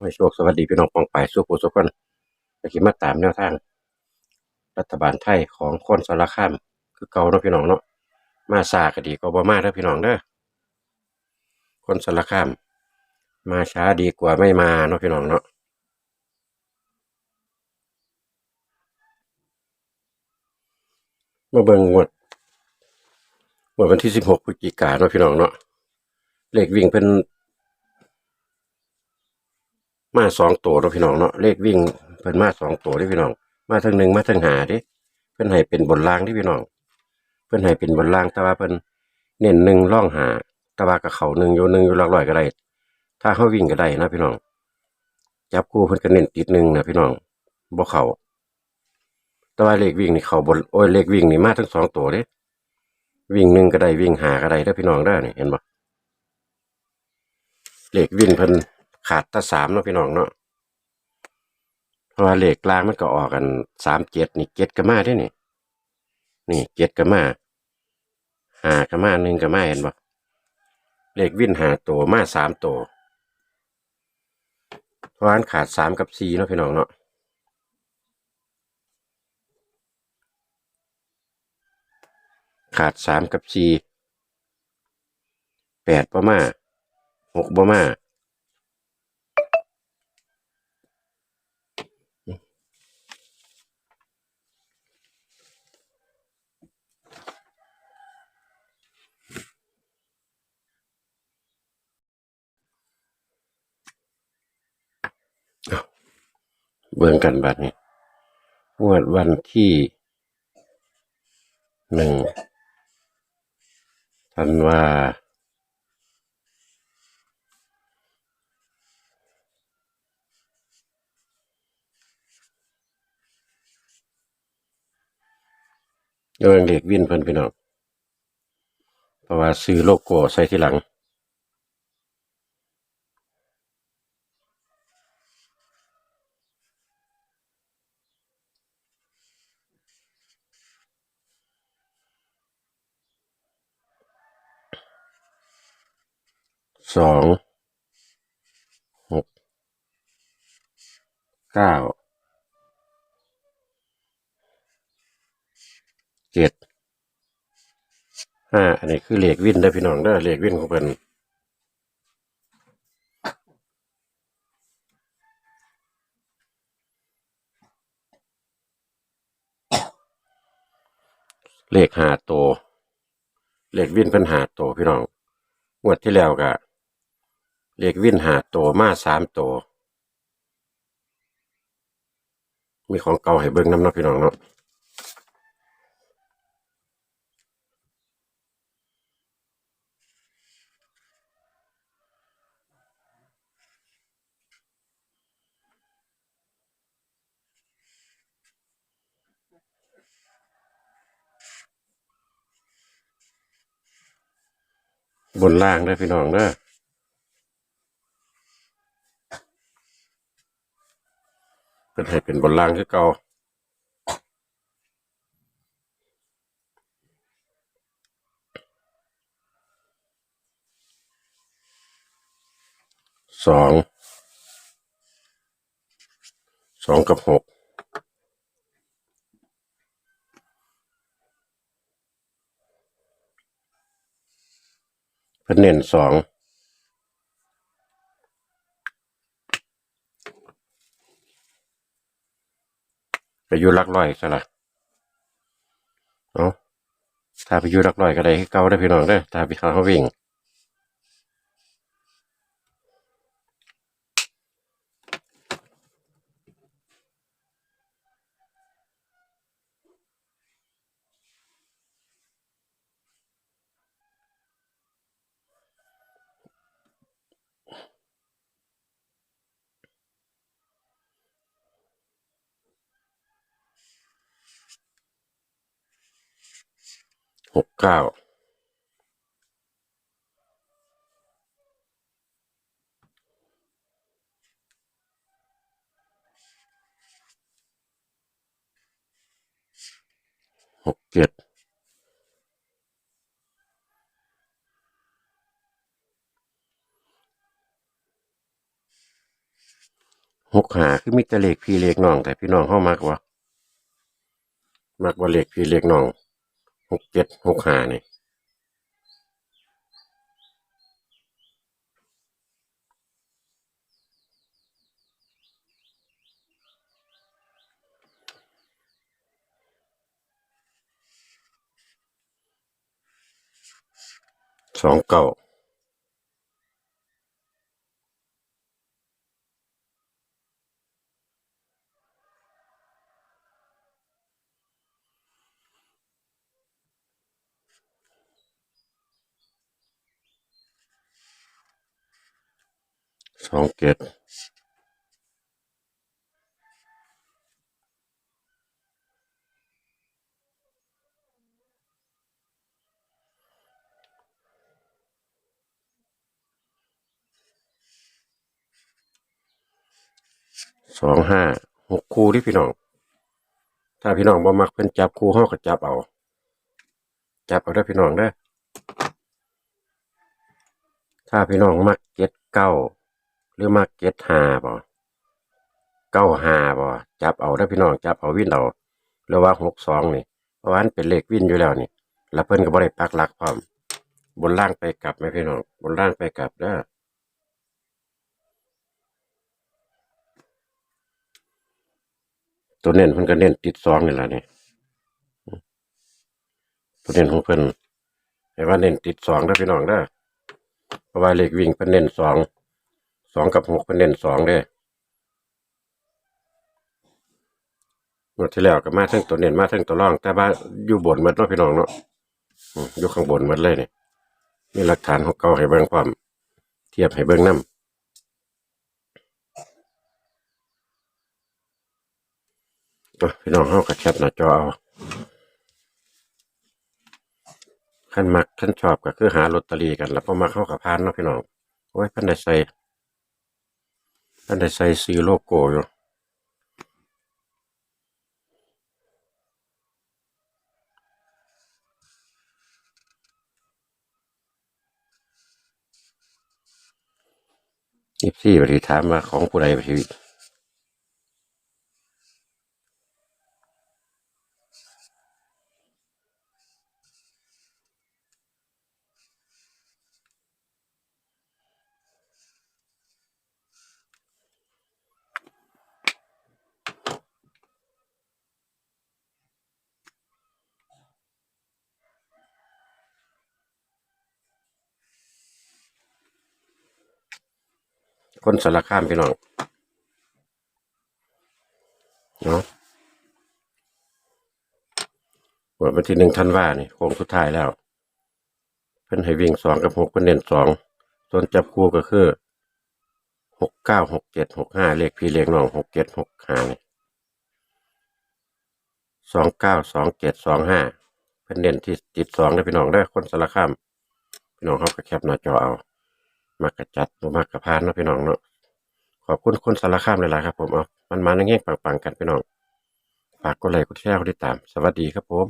ให้โชคสวัสดีพี่น้องปองไปายสุขุสุขคนไปคิดมาตามแนวทาง รัฐบาลไทยของคนสารคาม คือเก่าเนาะพี่น้องเนาะมาซาก็ดีก็บ่มาเด้อพี่น้องเด้อคนสารคาม มาช้าดีกว่าไม่มาเนาะพี่น้องเนาะมาเบิ่งงวดงวดวันที่สิบหกพฤศจิกาเนาะพี่น้องเนาะเลขวิ่งเพิ่น มาสองตัวเนาะพี่น้องเนาะเลขวิ่งเพิ่นมาสองตัวเด้อพี่น้อง มาทั้งหนึ่งมาทั้งหาด้เพิ่นให้เป็นบนล่างเด้อพี่น้อง เพิ่นให้เป็นบนล่างแต่ว่าเพิ่นเน้นหนึ่งร่องหาแต่ว่ากับเขาหนึ่งอยู่หนึ่งอยู่หลักร้อยก็ได้ถ้าเขาวิ่งก็ได้นะพี่น้อง จับคู่เพิ่นก็เน้นติดหนึ่งนะพี่น้องบ่เขาแต่ว่าเลขวิ่งนี่เขาบนโอ้ยเลขวิ่งนี่มาทั้งสองตัวเด้วิ่งหนึ่งก็ได้วิ่งหาก็ได้เด้อพี่น้องเด้นี่เห็นบ่เลขวิ่งเพิ่น ขาดแตะสามเนาะพี่น้องเนาะเพราะว่าเลขกลางมันก็ออกกันสามเจ็ดนี่เจ็ดก็มาได้นี่นี่เจ็ดก็มาหาก็มาหนึ่งก็มาเห็นบ่เลขวิ่นหาตัวมาสามตัวเพราะฉะนั้นขาดสามกับสี่เนาะพี่น้องเนาะขาดสามกับสี่แปดบ่มาหกบ่มา เบิ่งกันบัดนี้งวดวันที่หนึ่งธันวาเรื่องเด็กวิ่นเพิ่นพี่น้องเพราะว่าซื้อโลโก้ใส่ที่หลัง สองหกเก้าเจ็ดห้าอันนี้คือเลขวินเด้พี่น้องเด้อเลขวินของเพิ่นเลขหาโต เลขวินเพิ่นหาโตพี่น้องงวดที่แล้วก็ เลขวิ่นหาโตวมาสามโตวมีของเก่าให้เบิ่งน้ำเนาะพี่น้องเนาะบนล่างเด้พี่น้องเด้อ เป็นให้เป็นบนล่างคือเก่าสองสองกับหกเพิ่นเน้นสอง ไปอยู่หลักร้อยซะละเนาะถ้าไปอยู่หลักร้อยก็ได้เก่าได้พี่น้องเด้อถ้าไปหาเขาวิ่ง กเก้าหกเจ็ดหกหาคือมีต่เลขพี่เลขน้อง แต่พี่น้องเข้ามากกว่า มากกว่าเลขพี่เลขน้อง หกเจ็ดหกห้านี่สองเก้า สองเจ็ดสองห้าหกคู่ที่พี่น้อง ถ้าพี่น้องบ่มักเพิ่นจับคู่ห้อก็จับเอา จับเอาได้พี่น้องเด้ถ้าพี่น้องมักเก็ดเก้า หรือมักเก็ดห้าบ่เก้าหาบ่จับเอาได้อพี่น้องจับเอาวินเอาหรือว่าหกสองนี่เพราะว่านเป็นเลขวินอยู่แล้วนี่แล้วเพิ่นก็บ่ได้ปักหลักพร้อมบนล่างไปกลับไหมพี่น้องบนล่างไปกลับเด้อตัวเน้นเพิ่นก็เน้นติดสองนี่แหละนี่ตัวเน้นของเพิ่นให้ว่าเน้นติดสองเด้พี่น้องเด้อเพราะว่าเลขวิ่งเพิ่นเน้นสอง องกับหกเพิ่นเน้นสองเด้องวดที่แล้วก็มาทั้งตัวเน้นมาทั้งตัวร่อง แต่ว่าอยู่บนหมดเนาะพี่น้องเนาะอยู่ข้างบนหมดเลยเนี่ยมีหลักฐานของเก่าให้เบิ่งความ เทียบให้เบิ่งนํพี่น้องเฮาก็แคปหน้าจอเอาคันมักคันชอบก็คือหาลอตเตอรี่กัน แล้วพอมาเข้ากับพานเนาะพี่น้องโอ้ยพิ่นได้ใส่ นั่นได้ใส่สีโลโก้อยู่ยี่สี่ปฏิถามมาของผู้ใดปฏิ คนสารคามพี่น้องเนาะวันที่หนึ่งธันวานี่โค้งสุดท้ายแล้ว เพิ่นให้วิ่งสองกับหกเพิ่นเน้นสองส่วนจับคู่ก็คือหกเก้าหกเจ็ดหกห้าเลขพี่เลขน้องหกเจ็ดหกห้านี่สองเก้าสองเจ็ดสองห้าเพิ่นเน้นที่ติดสองได้พี่น้องได้คนสารคามพี่น้องเขาก็แคปหน้าจอเอา มากระจัดบ่มากกระพานเนาะพี่น้องเนาะขอบคุณคนสารคามหลายๆครับผมเอามันมาในแง่งปังๆกันพี่น้องฝากกดไลค์กดแชร์กดติดตาม สวัสดีครับผม